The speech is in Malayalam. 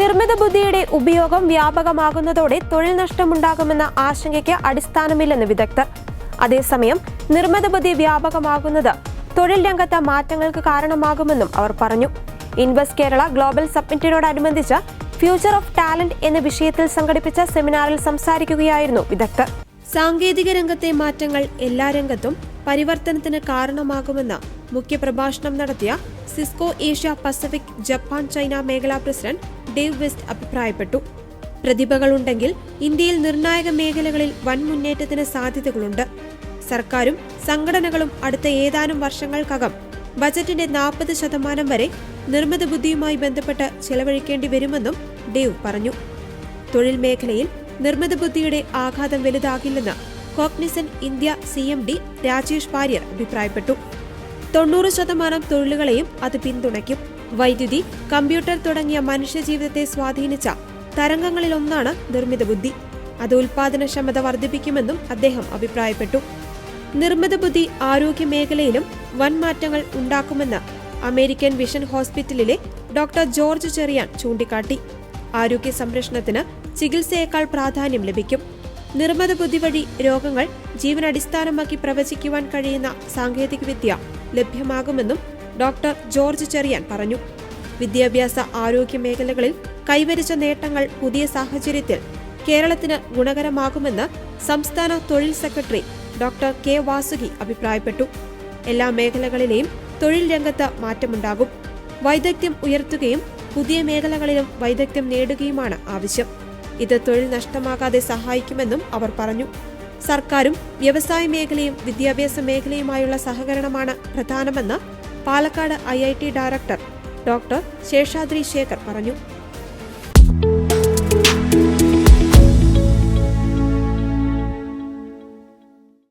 നിർമ്മിത ബുദ്ധിയുടെ ഉപയോഗം വ്യാപകമാകുന്നതോടെ തൊഴിൽ നഷ്ടമുണ്ടാകുമെന്ന ആശങ്കയ്ക്ക് അടിസ്ഥാനമില്ലെന്ന് വിദഗ്ധർ. അതേസമയം നിർമ്മിത ബുദ്ധി വ്യാപകമാകുന്നത് തൊഴിൽ രംഗത്തെ മാറ്റങ്ങൾക്ക് കാരണമാകുമെന്നും അവർ പറഞ്ഞു. ഇൻവെസ്റ്റ് കേരള ഗ്ലോബൽ സബ്മിറ്റിനോടനുബന്ധിച്ച് ഫ്യൂച്ചർ ഓഫ് ടാലന്റ് എന്ന വിഷയത്തിൽ സംഘടിപ്പിച്ച സെമിനാറിൽ സംസാരിക്കുകയായിരുന്നു വിദഗ്ധർ. സാങ്കേതിക രംഗത്തെ മാറ്റങ്ങൾ എല്ലാ രംഗത്തും പരിവർത്തനത്തിന് കാരണമാകുമെന്ന് മുഖ്യപ്രഭാഷണം നടത്തിയ Cisco Asia Pacific Japan China മേഖലാ പ്രസിഡന്റ് ഡേവ് വെസ്റ്റ് അഭിപ്രായപ്പെട്ടു. പ്രതിഭകളുണ്ടെങ്കിൽ ഇന്ത്യയിൽ നിർണായക മേഖലകളിൽ വൻ മുന്നേറ്റത്തിന് സാധ്യതകളുണ്ട്. സർക്കാരും സംഘടനകളും അടുത്ത ഏതാനും വർഷങ്ങൾക്കകം ബജറ്റിന്റെ നാൽപ്പത് ശതമാനം വരെ നിർമ്മിത ബുദ്ധിയുമായി ബന്ധപ്പെട്ട് ചെലവഴിക്കേണ്ടി വരുമെന്നും ഡേവ് പറഞ്ഞു. തൊഴിൽ മേഖലയിൽ നിർമ്മിത ബുദ്ധിയുടെ ആഘാതം വലുതാകില്ലെന്ന് Cognizant India C M D Rajesh Warrier അഭിപ്രായപ്പെട്ടു. തൊണ്ണൂറ് ശതമാനം തൊഴിലുകളെയും അത് പിന്തുണയ്ക്കും. വൈദ്യുതി കമ്പ്യൂട്ടർ തുടങ്ങിയ മനുഷ്യജീവിതത്തെ സ്വാധീനിച്ച തരംഗങ്ങളിലൊന്നാണ് നിർമ്മിത ബുദ്ധി. അത് ഉൽപാദനക്ഷമത വർദ്ധിപ്പിക്കുമെന്നും അദ്ദേഹം അഭിപ്രായപ്പെട്ടു. നിർമ്മിത ബുദ്ധി ആരോഗ്യ മേഖലയിലും വൻ മാറ്റങ്ങൾ ഉണ്ടാക്കുമെന്ന് അമേരിക്കൻ വിഷൻ ഹോസ്പിറ്റലിലെ ഡോക്ടർ ജോർജ് ചെറിയാൻ ചൂണ്ടിക്കാട്ടി. ആരോഗ്യ സംരക്ഷണത്തിന് ചികിത്സയേക്കാൾ പ്രാധാന്യം ലഭിക്കും. നിർമ്മിത ബുദ്ധി വഴി രോഗങ്ങൾ ജീവനടിസ്ഥാനമാക്കി പ്രവചിക്കുവാൻ കഴിയുന്ന സാങ്കേതികവിദ്യ ലഭ്യമാകുമെന്നും ഡോക്ടർ ജോർജ് ചെറിയാൻ പറഞ്ഞു. വിദ്യാഭ്യാസ ആരോഗ്യ മേഖലകളിൽ കൈവരിച്ച നേട്ടങ്ങൾ പുതിയ സാഹചര്യത്തിൽ കേരളത്തിന് ഗുണകരമാകുമെന്ന് സംസ്ഥാന തൊഴിൽ സെക്രട്ടറി ഡോക്ടർ കെ വാസുകി അഭിപ്രായപ്പെട്ടു. എല്ലാ മേഖലകളിലെയും തൊഴിൽ രംഗത്ത് മാറ്റമുണ്ടാകും. വൈദഗ്ധ്യം ഉയർത്തുകയും പുതിയ മേഖലകളിലും വൈദഗ്ധ്യം നേടുകയുമാണ് ആവശ്യം. ഇത് തൊഴിൽ നഷ്ടമാകാതെ സഹായിക്കുമെന്നും അവർ പറഞ്ഞു. സർക്കാരും വ്യവസായ മേഖലയും വിദ്യാഭ്യാസ മേഖലയുമായുള്ള സഹകരണമാണ് പ്രധാനമെന്ന് Palakkad I director doctor Seshadri Sekhar പറഞ്ഞു.